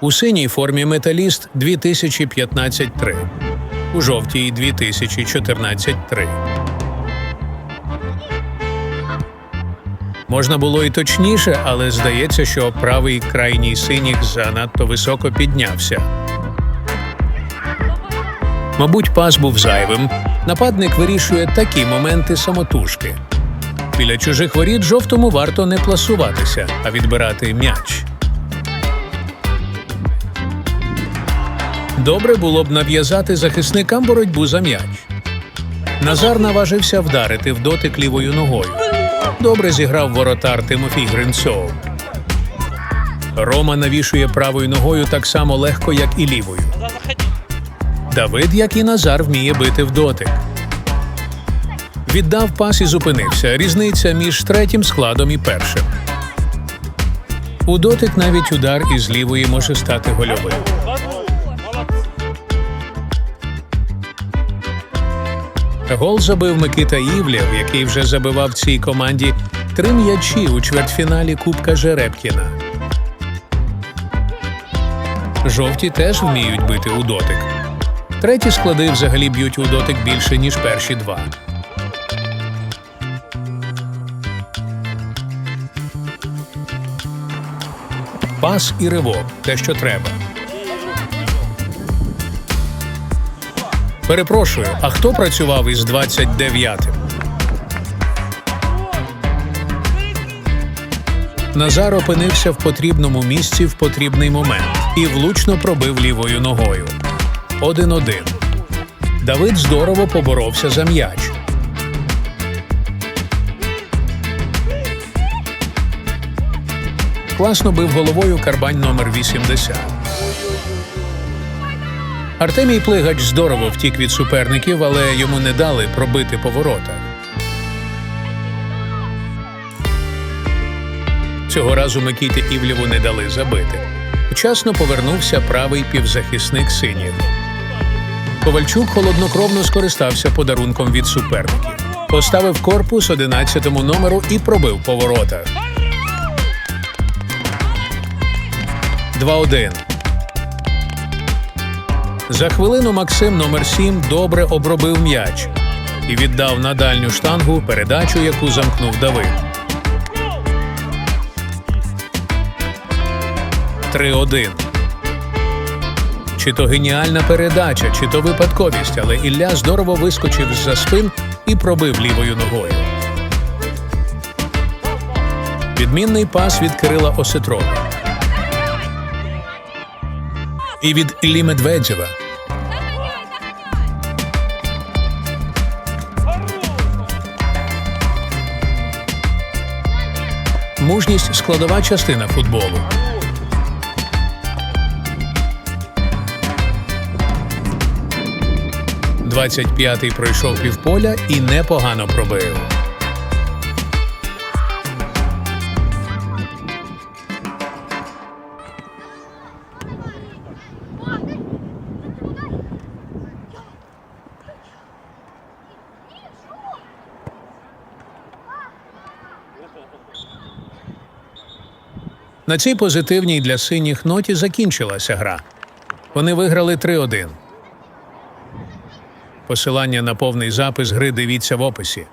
У синій формі металіст 2015-3, у жовтій 2014-3. Можна було і точніше, але здається, що правий крайній синіх занадто високо піднявся. Мабуть, пас був зайвим. Нападник вирішує такі моменти самотужки. Біля чужих воріт жовтому варто не пласуватися, а відбирати м'яч. Добре було б нав'язати захисникам боротьбу за м'яч. Назар наважився вдарити в дотик лівою ногою. Добре зіграв воротар Тимофій Гринцов. Рома навішує правою ногою так само легко, як і лівою. Давид, як і Назар, вміє бити в дотик. Віддав пас і зупинився. Різниця між третім складом і першим. У дотик навіть удар із лівої може стати гольовим. Гол забив Микита Івлєв, який вже забивав цій команді три м'ячі у чвертьфіналі Кубка Жеребкіна. Жовті теж вміють бити у дотик. Треті склади взагалі б'ють у дотик більше, ніж перші два. Пас і ривок те, що треба. Перепрошую, а хто працював із 29-тим? Назар опинився в потрібному місці в потрібний момент і влучно пробив лівою ногою. 1-1. Давид здорово поборовся за м'яч. Класно бив головою карбань номер 80. Артемій Плигач здорово втік від суперників, але йому не дали пробити по воротах. Цього разу Микіті Івлєву не дали забити. Вчасно повернувся правий півзахисник синіх. Ковальчук холоднокровно скористався подарунком від суперників. Поставив корпус 11-му номеру і пробив по воротах. 2-1. За хвилину Максим номер 7 добре обробив м'яч і віддав на дальню штангу передачу, яку замкнув Давид. 3-1. Чи то геніальна передача, чи то випадковість, але Ілля здорово вискочив з-за спин і пробив лівою ногою. Відмінний пас від Кирила Осетрова. І від Іллі Медведєва. Мужність складова частина футболу. Двадцять п'ятий пройшов півполя і непогано пробив. На цій позитивній для синіх ноті закінчилася гра. Вони виграли 3-1. Посилання на повний запис гри дивіться в описі.